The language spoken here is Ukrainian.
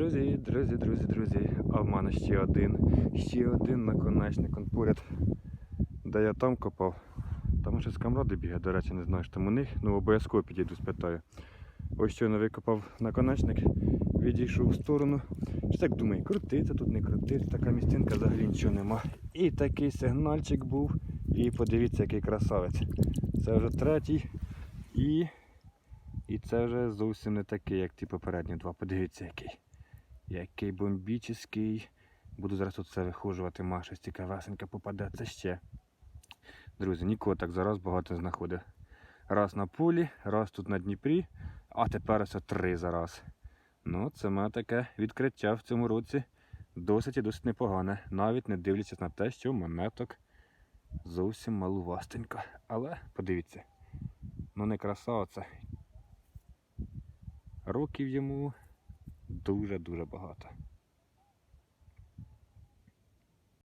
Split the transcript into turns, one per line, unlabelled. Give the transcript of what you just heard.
Друзі, друзі, друзі, друзі. А в мене ще один. Ще один наконечник. Он поряд. Де я там копав. Там щось камради бігає, до речі, не знаю, що там у них. Ну обов'язково підійду, спитаю. Ось щойно викопав наконечник, відійшов в сторону. Чи так думаю, крутиться тут, не крутиться, така містинка взагалі нічого нема. І такий сигнальчик був. І подивіться, який красавець. Це вже третій. І і це вже зовсім не такий, як ті попередні два. Подивіться, який. Який бомбічний. Буду зараз тут все вихожувати, Маша, цікавесенька попаде. Це ще. Друзі, нікого так зараз багато не знаходив. Раз на полі, раз тут на Дніпрі, а тепер ось три зараз. Ну, це мене таке відкриття в цьому році досить і досить непогане, навіть не дивлячись на те, що монеток зовсім малувастенько. Але подивіться, ну не краса оце. Років йому дуже-дуже багато.